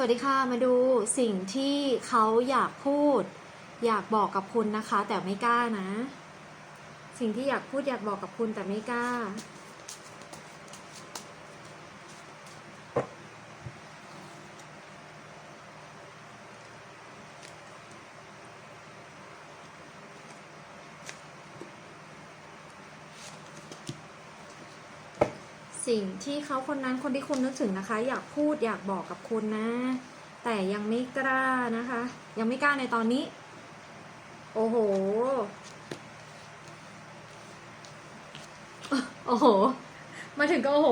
สวัสดีค่ะ มาดูสิ่งที่เขาอยากพูด อยากบอกกับคุณนะคะ แต่ไม่กล้านะ สิ่งที่อยากพูดอยากบอกกับคุณแต่ไม่กล้า สิ่งที่เขาคนนั้นคนที่คุณนึกถึงนะคะ อยากพูดอยากบอกกับคุณนะ แต่ยังไม่กล้านะคะ ยังไม่กล้าในตอนนี้ โอ้โห โอ้โห มาถึงก็โอ้โห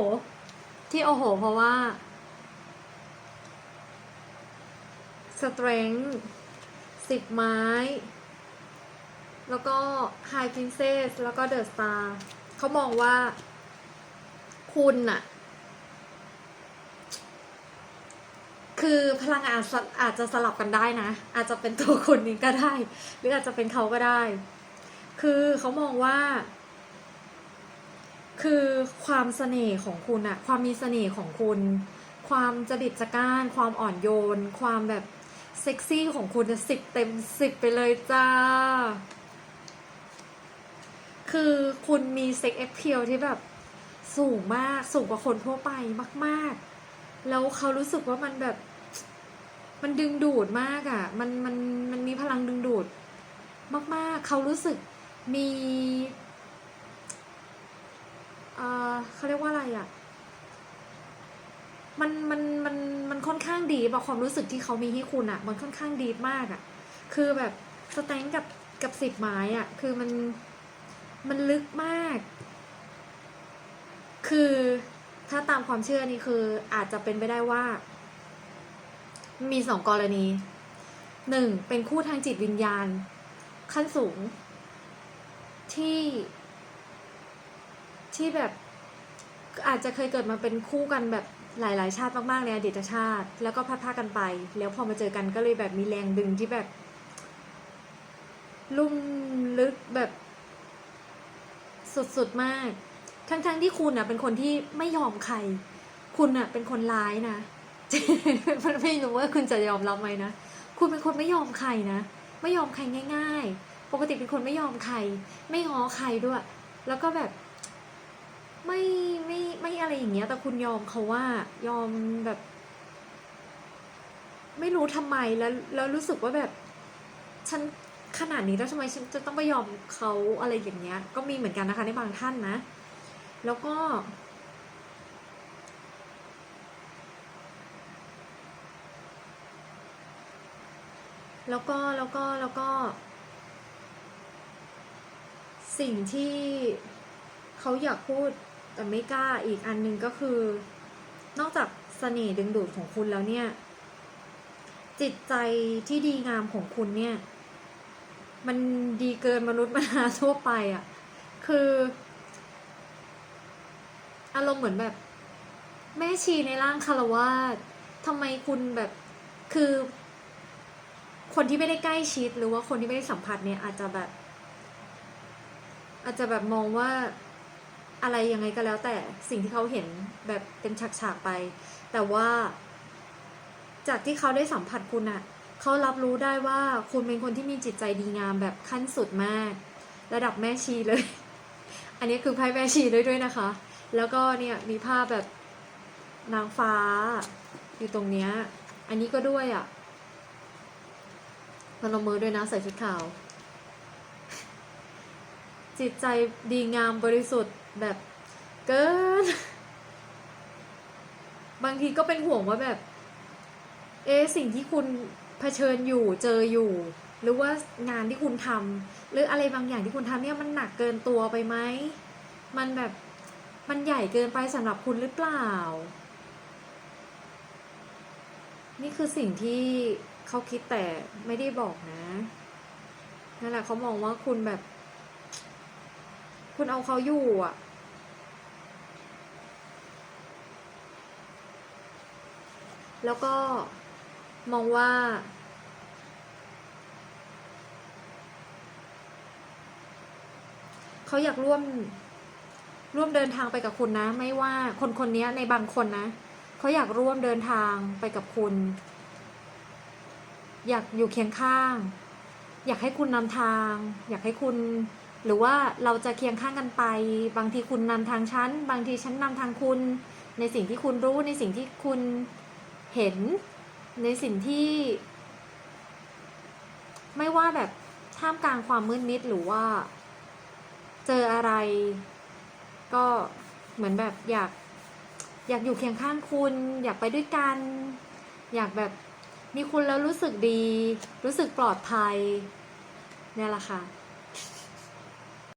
ที่โอ้โห เพราะว่า strength สิบไม้ แล้วก็ high p r i n แล้วก็ the star เขามองว่า คุณน่ะคือพลังอาจสอาจจะสลับกันได้นะ อาจจะเป็นตัวคนนี้ก็ได้ หรืออาจจะเป็นเขาก็ได้ คือเขามองว่า คือความเสน่ห์ของคุณอะความมีเสน่ห์ของคุณ ความจริตจัก้าน ความอ่อนโยน ความแบบเซ็กซี่ของคุณจะสิบเต็มสิบไปเลยจ้า คือคุณมีเซ็กเอ็กเพลที่แบบ สูงมากสูงกว่าคนทั่วไปมาก ๆ แล้วเขารู้สึกว่ามันแบบ มันดึงดูดมากอะ่ะ มันมันมันมีพลังดึงดูด มาก ๆ เขารู้สึกมีเอ่อเขาเรียกว่าอะไรอะ่ะ มันมันมันมันค่อนข้างดีบความรู้สึกที่เขามีให้คุณอะ่ะ มันค่อนข้างดีมากอะ่ะ คือแบบสแตงกับกับสิบไม้อะ่ะ คือมันมันลึกมาก คือถ้าตามความเชื่อนี่คืออาจจะเป็นไปได้ว่า มีสองกรณีหนึ่งเป็นคู่ทางจิตวิญญาณ ขั้นสูง ที่ที่แบบอาจจะเคยเกิดมาเป็นคู่กันแบบหลาย ๆ ชาติมาก ๆ ในอดีตชาติ แล้วก็พัดพากันไป แล้วพอมาเจอกันก็เลยแบบมีแรงดึงที่แบบ ลุ่มลึกแบบ สุด ๆ มาก ทั้งๆที่คุณอะ เป็นคนที่ไม่ยอมใคร คุณอะ เป็นคนร้ายนะไม่รู้ว่าคุณจะยอมรับไหมนะ คุณเป็นคนไม่ยอมใครนะ ไม่ยอมใครง่าย ๆ ปกติเป็นคนไม่ยอมใคร ไม่ง้อใครด้วย แล้วก็แบบ ไม่ไม่ไม่อะไรอย่างเงี้ย แต่คุณยอมเขาว่ายอมแบบ ไม่รู้ทำไมแล้วแล้วรู้สึกว่าแบบ ฉันขนาดนี้แล้วทำไมฉันจะต้องไปยอมเขาอะไรอย่างเงี้ย ก็มีเหมือนกันนะคะในบางท่านนะ แล้วก็ แล้วก็แล้วก็แล้วก็ สิ่งที่เขาอยากพูดแต่ไม่กล้าอีกอันหนึ่งก็คือ นอกจากเสน่ห์ดึงดูดของคุณแล้วเนี่ย จิตใจที่ดีงามของคุณเนี่ย มันดีเกินมนุษย์มนาทั่วไปอะ่ะ คือ อารมณ์เหมือนแบบ แม่ชีในร่างคารวาสทำไมคุณแบบคือ คนที่ไม่ได้ใกล้ชิดหรือว่าคนที่ไม่ได้สัมผัสเนี่ย อาจจะแบบ อาจจะแบบมองว่าอะไรยังไงก็แล้ว แต่สิ่งที่เขาเห็นแบบเป็นฉากๆไป แต่ว่า จากที่เขาได้สัมผัสคุณอะเขารับรู้ได้ว่าคุณเป็นคนที่มีจิตใจดีงามแบบขั้นสุดมาก ระดับแม่ชีเลย อันนี้คือไพ่แม่ชีด้วยด้วยนะคะ แล้วก็เนี่ยมีภาพแบบนางฟ้า อยู่ตรงเนี้ย อันนี้ก็ด้วยอะ่ะพนมมือด้วยนะใส่ชุดขาว จิตใจดีงามบริสุทธิ์แบบเกิน บางทีก็เป็นห่วงว่าแบบ เอ๊สิ่งที่คุณเผชิญอยู่เจออยู่ หรือว่างานที่คุณทำหรืออะไรบางอย่างที่คุณทำเนี่ยมันหนักเกินตัวไปไหม มันแบบ มันใหญ่เกินไปสำหรับคุณหรือเปล่า นี่คือสิ่งที่เขาคิดแต่ไม่ได้บอกนะ นั่นแหละเขามองว่าคุณแบบ คุณเอาเขาอยู่อะแล้วก็มองว่า เขาอยากร่วม ร่วมเดินทางไปกับคุณนะ ไม่ว่าคนคนนี้ในบางคนนะเขาอยากร่วมเดินทางไปกับคุณ อยากอยู่เคียงข้าง อยากให้คุณนำทาง อยากให้คุณ หรือว่าเราจะเคียงข้างกันไป บางทีคุณนำทางฉัน บางทีฉันนำทางคุณ ในสิ่งที่คุณรู้ในสิ่งที่คุณเห็น ในสิ่งที่ ไม่ว่าแบบท่ามกลางความมืดมิดหรือว่า เจออะไร ก็เหมือนแบบอยากอยากอยู่เคียงข้างคุณ อยากไปด้วยกัน อยากแบบมีคุณแล้วรู้สึกดี รู้สึกปลอดภัยเนี่ยแหละค่ะ